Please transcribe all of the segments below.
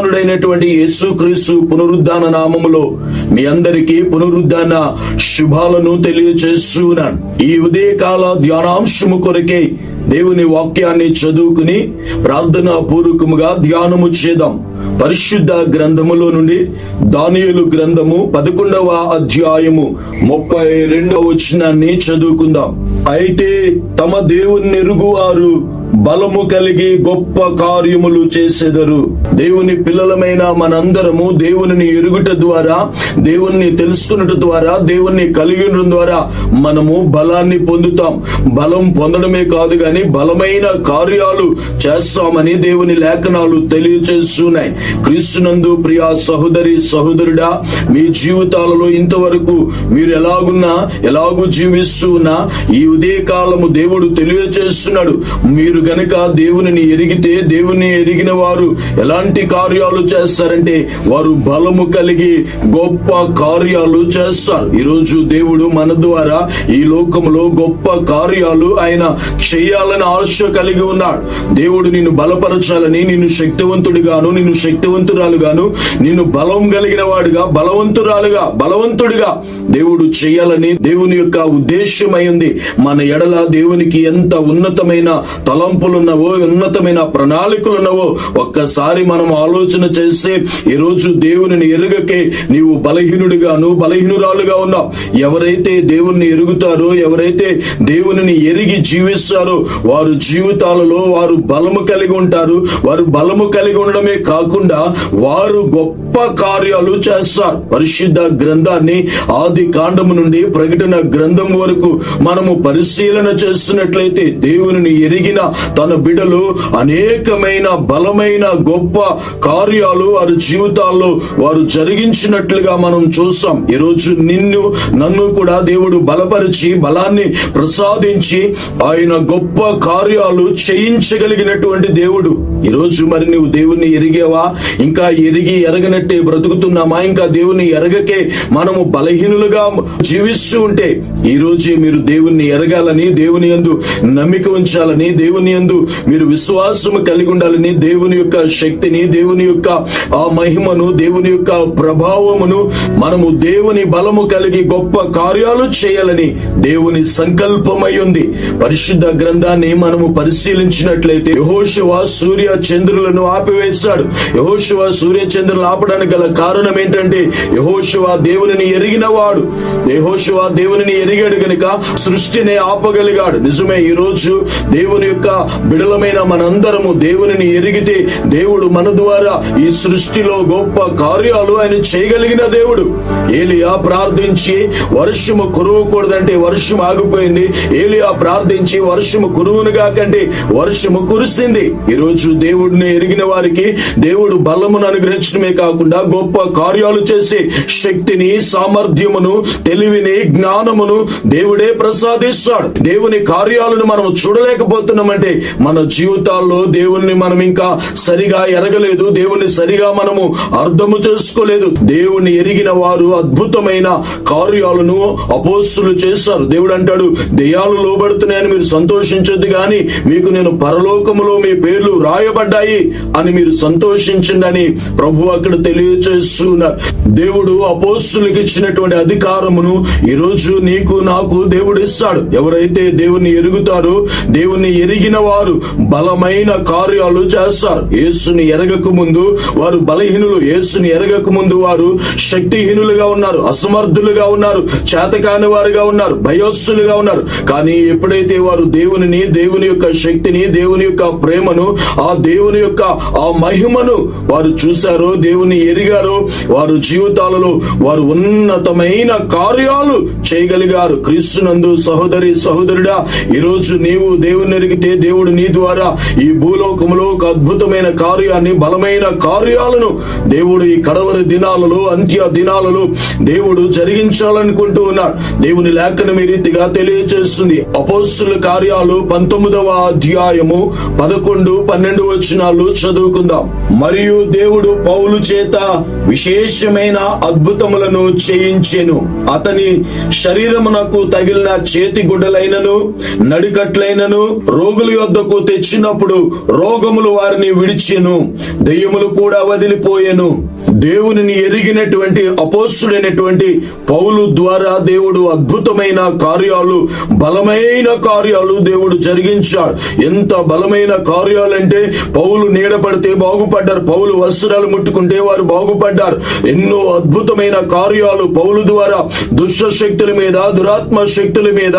పునరుద్ధానుడైనటువంటి యేసుక్రీస్తు పునరుద్ధాన నామములో మీ అందరికీ పునరుద్ధాన శుభాలను తెలియచేస్తున్నాను. ఈ ఉదయకాల ధ్యానాంశము కొరకే దేవుని వాక్యాన్ని చదువుకుని ప్రార్థనా పూర్వకముగా ధ్యానము చేద్దాం. పరిశుద్ధ గ్రంథములో నుండి దానియులు గ్రంథము పదకొండవ అధ్యాయము ముప్పై రెండవ వచనాన్ని చదువుకుందాం. అయితే తమ దేవుని ఎరుగువారు బలము కలిగి గొప్ప కార్యములు చేసెదరు. దేవుని పిల్లలమైన మనందరము దేవుని ఎరుగుట ద్వారా దేవుణ్ణి తెలుసుకున్నట ద్వారా దేవుణ్ణి కలిగి ఉండడం ద్వారా మనము బలాన్ని పొందుతాం. బలం పొందడమే కాదు గాని బలమైన కార్యాలు చేస్తామని దేవుని లేఖనాలు తెలియచేస్తున్నాయి. క్రీస్తునందు ప్రియా సహోదరి సహోదరుడా మీ జీవితాలలో ఇంతవరకు మీరు ఎలాగున్నా ఎలాగూ జీవిస్తున్నా ఈ ఉదయకాలము దేవుడు తెలియచేస్తున్నాడు. మీరు గనక దేవునిని ఎరిగితే దేవుని ఎరిగిన వారు ఎలాంటి కార్యాలు చేస్తారంటే వారు బలము కలిగి గొప్ప కార్యాలు చేస్తారు. ఈరోజు దేవుడు మన ద్వారా ఈ లోకంలో గొప్ప కార్యాలు ఆయన చేయాలని ఆశ కలిగి ఉన్నాడు. దేవుడు నిన్ను బలపరచాలని నిన్ను శక్తివంతుడిగాను నిన్ను శక్తివంతురాలుగాను నిన్ను బలం కలిగిన వాడుగా బలవంతురాలుగా బలవంతుడిగా దేవుడు చేయాలని దేవుని యొక్క ఉద్దేశమై ఉంది. మన ఎడల దేవునికి ఎంత ఉన్నతమైన తల తలంపులున్నవో ఉన్నతమైన ప్రణాళికలున్నవో ఒక్కసారి మనం ఆలోచన చేస్తే ఈ రోజు ఎరుగకే నీవు బలహీనుడిగాను బలహీనురాలుగా ఉన్నావు ఎవరైతే దేవుణ్ణి ఎరుగుతారో ఎవరైతే దేవుని ఎరిగి జీవిస్తారో వారు జీవితాలలో వారు బలము కలిగి ఉంటారు. వారు బలము కలిగి ఉండడమే కాకుండా వారు గొప్ప కార్యాలు చేస్తారు. పరిశుద్ధ గ్రంథాన్ని ఆది కాండము నుండి ప్రకటన గ్రంథం వరకు మనము పరిశీలన చేస్తున్నట్లయితే దేవుని ఎరిగిన తన బిడలు అనేకమైన బలమైన గొప్ప కార్యాలు వారి జీవితాల్లో వారు జరిగించినట్లుగా మనం చూస్తాం. ఈరోజు నిన్ను నన్ను కూడా దేవుడు బలపరిచి బలాన్ని ప్రసాదించి ఆయన గొప్ప కార్యాలు చేయించగలిగినటువంటి దేవుడు. ఈరోజు మరి నువ్వు దేవుణ్ణి ఎరిగేవా? ఇంకా ఎరిగి ఎరగనట్టే బ్రతుకుతున్నామా? ఇంకా దేవుణ్ణి ఎరగకే మనము బలహీనులుగా జీవిస్తూ ఉంటే ఈ మీరు దేవుణ్ణి ఎరగాలని దేవుని యందు నమ్మిక ఉంచాలని దేవుని దేవుని యందు మీరు విశ్వాసము కలిగి ఉండాలని దేవుని యొక్క శక్తిని దేవుని యొక్క ఆ మహిమను దేవుని యొక్క ప్రభావమును మనము దేవుని బలము కలిగి గొప్ప కార్యాలు చేయాలని దేవుని సంకల్పమై ఉంది. పరిశుద్ధ గ్రంథాన్ని మనము పరిశీలించినట్లయితే యహోశివ సూర్య చంద్రులను ఆపివేశాడు. యహోశివ సూర్య చంద్రులను ఆపడానికి గల కారణం ఏంటంటే యహోశివ దేవునిని ఎరిగిన వాడు యహోశివ దేవునిని ఎరిగాడు గనుక సృష్టిని ఆపగలిగాడు. నిజమే ఈ రోజు దేవుని యొక్క బిడలమైన మనందరము దేవునిని ఎరిగితే దేవుడు మన ద్వారా ఈ సృష్టిలో గొప్ప కార్యాలు ఆయన చేయగలిగిన దేవుడు. ఏలియా ప్రార్థించి వర్షము కురవకూడదంటే వర్షం ఆగిపోయింది. ఏలియా ప్రార్థించి వర్షము కురువును కాకంటే వర్షము కురిసింది. ఈ రోజు దేవుడిని ఎరిగిన వారికి దేవుడు బలమును అనుగ్రహించడమే కాకుండా గొప్ప కార్యాలు చేసే శక్తిని సామర్థ్యమును తెలివిని జ్ఞానమును దేవుడే ప్రసాదిస్తాడు. దేవుని కార్యాలను మనం చూడలేకపోతున్నామంటే మన జీవితాల్లో దేవుణ్ణి మనం ఇంకా సరిగా ఎరగలేదు దేవుణ్ణి సరిగా మనము అర్థము చేసుకోలేదు. దేవుణ్ణి ఎరిగిన వారు అద్భుతమైన కార్యాలను అపోస్తులు చేస్తారు. దేవుడు అంటాడు దెయ్యాలు లోబడుతున్నాయని మీరు సంతోషించొద్దు గాని మీకు నేను పరలోకములో మీ పేర్లు రాయబడ్డాయి. అని మీరు సంతోషించండి అని ప్రభు అక్కడ తెలియచేస్తున్నారు. దేవుడు అపోస్తులకు ఇచ్చినటువంటి అధికారమును ఈ రోజు నీకు నాకు దేవుడు ఇస్తాడు. ఎవరైతే దేవుని ఎరుగుతారో దేవుని ఎరిగిన వారు బలమైన కార్యాలు చేస్తారు. యేసుని ఎరగక ముందు వారు బలహీనులు. యేసుని ఎరగక ముందు వారు శక్తిహీనులుగా ఉన్నారు అసమర్థులుగా ఉన్నారు చేతకాని వారుగా ఉన్నారు భయోస్సులుగా ఉన్నారు. కానీ ఎప్పుడైతే వారు దేవునిని దేవుని యొక్క శక్తిని దేవుని యొక్క ప్రేమను ఆ దేవుని యొక్క ఆ మహిమను వారు చూశారో దేవుని ఎరిగారో వారు జీవితాలలో వారు ఉన్నతమైన కార్యాలు చేయగలిగారు. క్రీస్తునందు సహోదరి సహోదరుడా ఈరోజు నీవు దేవుని ఎరిగితే దేవుడు నీ ద్వారా ఈ భూలోకములో ఒక అద్భుతమైన కార్యాన్ని బలమైన కార్యాలను దేవుడు ఈ కడవరి దినాలలో అంత్య దినాలలో దేవుడు జరిగించాలనుకుంటూ ఉన్నాడు. దేవుని లేఖనం ఈ రీతిగా తెలియజేస్తుంది అపోస్తుల కార్యాలు పంతొమ్మిదవ అధ్యాయము పదకొండు పన్నెండు రెండు వచనాలు చదువుకుందాం. మరియు దేవుడు పౌలు చేత విశేషమైన అద్భుతములను చేయించెను. అతని శరీరమునకు తగిలిన చేతి గుడ్డలైనను నడికట్లైనను రోగుల యొద్దకు తెచ్చినప్పుడు రోగములు వారిని విడిచెను. దెయ్యములు కూడా వదిలిపోయెను. దేవునిని ఎరిగినటువంటి అపోస్తుడైనటువంటి పౌలు ద్వారా దేవుడు అద్భుతమైన కార్యాలు బలమైన కార్యాలు దేవుడు జరిగించాడు. ఎంత బలమైన కార్యాలంటే పౌలు నీడపడితే బాగుపడ్డారు. పౌలు వస్త్రాలు ముట్టుకుంటే వారు బాగుపడ్డారు. ఎన్నో అద్భుతమైన కార్యాలు పౌలు ద్వారా దుష్ట శక్తుల మీద దురాత్మ శక్తుల మీద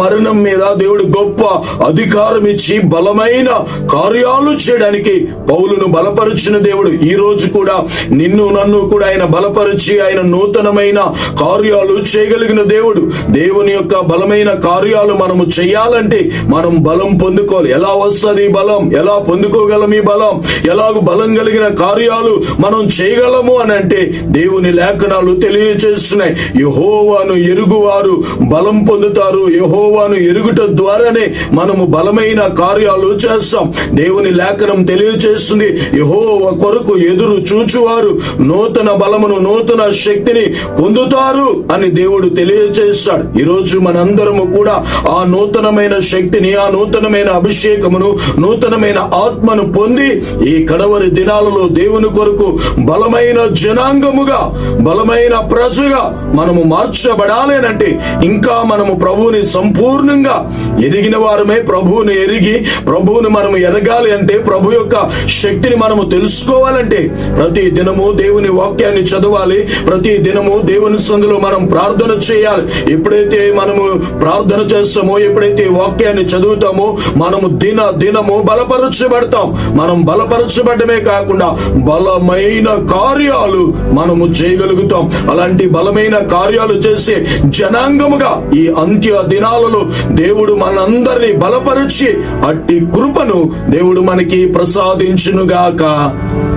మరణం మీద దేవుడు గొప్ప అధికారం ఇచ్చి బలమైన కార్యాలు చేయడానికి పౌలును బలపరిచిన దేవుడు. ఈ రోజు కూడా నిన్ను నన్ను కూడా ఆయన బలపరిచి ఆయన నూతనమైన కార్యాలు చేయగలిగిన దేవుడు. దేవుని యొక్క బలమైన కార్యాలు మనము చేయాలంటే మనం బలం పొందుకోవాలి. ఎలా వస్తుంది ఈ బలం? ఎలా పొందుకోగలం ఈ బలం? ఎలాగ బలం కలిగిన కార్యాలు మనం చేయగలము అని అంటే దేవుని లేఖనాలు తెలియచేస్తున్నాయి. యహోవాను ఎరుగువారు బలం పొందుతారు. యహోవాను ఎరుగుట ద్వారానే మనము బలమైన కార్యాలు చేస్తాం. దేవుని లేఖనం తెలియచేస్తుంది. యహోవ కొరకు ఎదురు చూచువారు. నూతన బలమును నూతన శక్తిని పొందుతారు అని దేవుడు తెలియచేస్తాడు. ఈరోజు మనందరము కూడా ఆ నూతనమైన శక్తిని ఆ నూతనమైన అభిషేకమును నూతనమైన ఆత్మను పొంది ఈ కడవరి దినాలలో దేవుని కొరకు బలమైన జనాంగముగా బలమైన ప్రజగా మనము మార్చబడాలేనంటే ఇంకా మనము ప్రభువుని సంపూర్ణంగా ఎరిగిన వారమే ప్రభువుని ఎరిగి ప్రభువుని మనము ఎరగాలి అంటే ప్రభు యొక్క శక్తిని మనము తెలుసుకోవాలంటే ప్రతి దినము దేవుని వాక్యాన్ని చదవాలి ప్రతి దినము దేవుని సందులో మనం ప్రార్థన చేయాలి. ఎప్పుడైతే మనము ప్రార్థన చేస్తామో ఎప్పుడైతే వాక్యాన్ని చదువుతామో మనము దిన దినము బలపరచబడతాం. మనం బలపరచబడమే కాకుండా బలమైన కార్యాలు మనము చేయగలుగుతాం. అలాంటి బలమైన కార్యాలు చేసే జనాంగముగా ఈ అంత్య దినాలలో దేవుడు మనందరినీ బలపరిచి అట్టి కృపను దేవుడు మనకి ప్రసాదించునుగాక.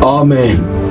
ఆమె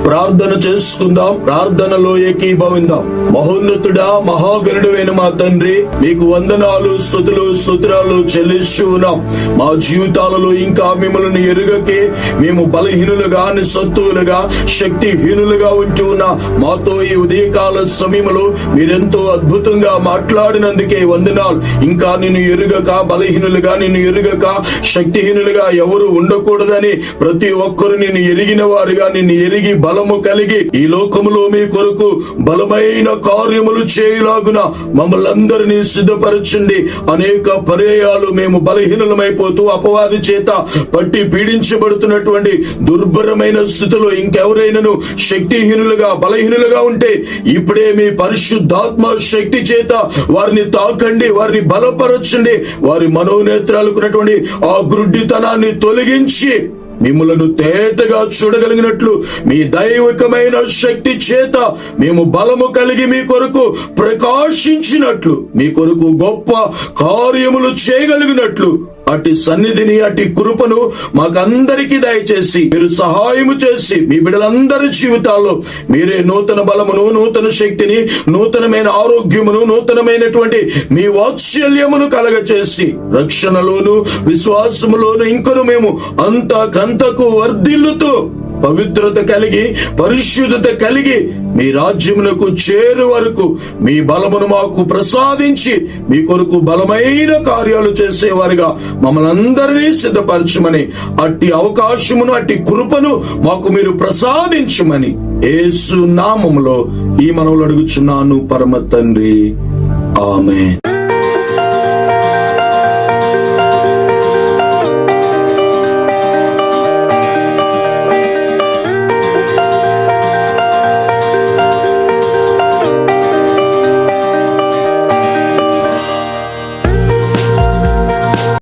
ప్రార్థన చేసుకుందాం ప్రార్థనలో ఏకీభవిందాం. మహోన్నతుడా మహాగణుడైన మా తండ్రి మీకు వందనాలు స్థుతులు స్తోత్రాలు చెల్లిస్తూ ఉన్నాం. మా జీవితాలలో ఇంకా మిమ్మల్ని ఎరుగకే మేము బలహీనులుగా నిస్సత్తులుగా శక్తిహీనులుగా ఉంటూ ఉన్నా. మాతో ఈ ఉదయకాల సమయంలో మీరెంతో అద్భుతంగా మాట్లాడినందుకే వందనాలు. ఇంకా నిన్ను ఎరుగక బలహీనులుగా నిన్ను ఎరుగక శక్తిహీనులుగా ఎవరు ఉండకూడదని ప్రతి ఒక్కరు నిన్ను ఎరిగిన వారుగా నిన్ను ఎరిగి బలము కలిగి ఈ లోకములో మీ కొరకు బలమైన కార్యములు చేయలాగున మమ్మల్ని అందరినీ సిద్ధపరచండి. అనేక పర్యాయాలు మేము బలహీనలమైపోతూ అపవాది చేత పట్టి పీడించబడుతున్నటువంటి దుర్భరమైన స్థితిలో ఇంకెవరైనాను శక్తిహీనులుగా బలహీనులుగా ఉంటే ఇప్పుడే మీ పరిశుద్ధాత్మ శక్తి చేత వారిని తాకండి వారిని బలపరచండి. వారి మనోనేత్రాలకున్నటువంటి ఆ గుడ్డితనాన్ని తొలగించి మిమ్మలను తేటగా చూడగలిగినట్లు మీ దైవికమైన శక్తి చేత మేము బలము కలిగి మీ కొరకు ప్రకాశించినట్లు మీ కొరకు గొప్ప కార్యములు చేయగలిగినట్లు. అటు సన్నిధిని అటు కృపను మాకందరికి దయచేసి మీరు సహాయము చేసి మీ బిడ్డలందరి జీవితాల్లో మీరే నూతన బలమును నూతన శక్తిని నూతనమైన ఆరోగ్యమును నూతనమైనటువంటి మీ వాత్సల్యమును కలగచేసి రక్షణలోను విశ్వాసములోను ఇంకను మేము అంతకంతకు వర్ధిల్లుతూ పవిత్రత కలిగి పరిశుద్ధత కలిగి మీ రాజ్యమునకు చేరు వరకు మీ బలమును మాకు ప్రసాదించి మీ కొరకు బలమైన కార్యాలు చేసేవారుగా మమ్మల్ని అందరినీ సిద్ధపరచమని అట్టి అవకాశమును అట్టి కృపను మాకు మీరు ప్రసాదించమని ఏసు నామములో ఈ మనవులు అడుగుచున్నాను పరమ తండ్రి. ఆమె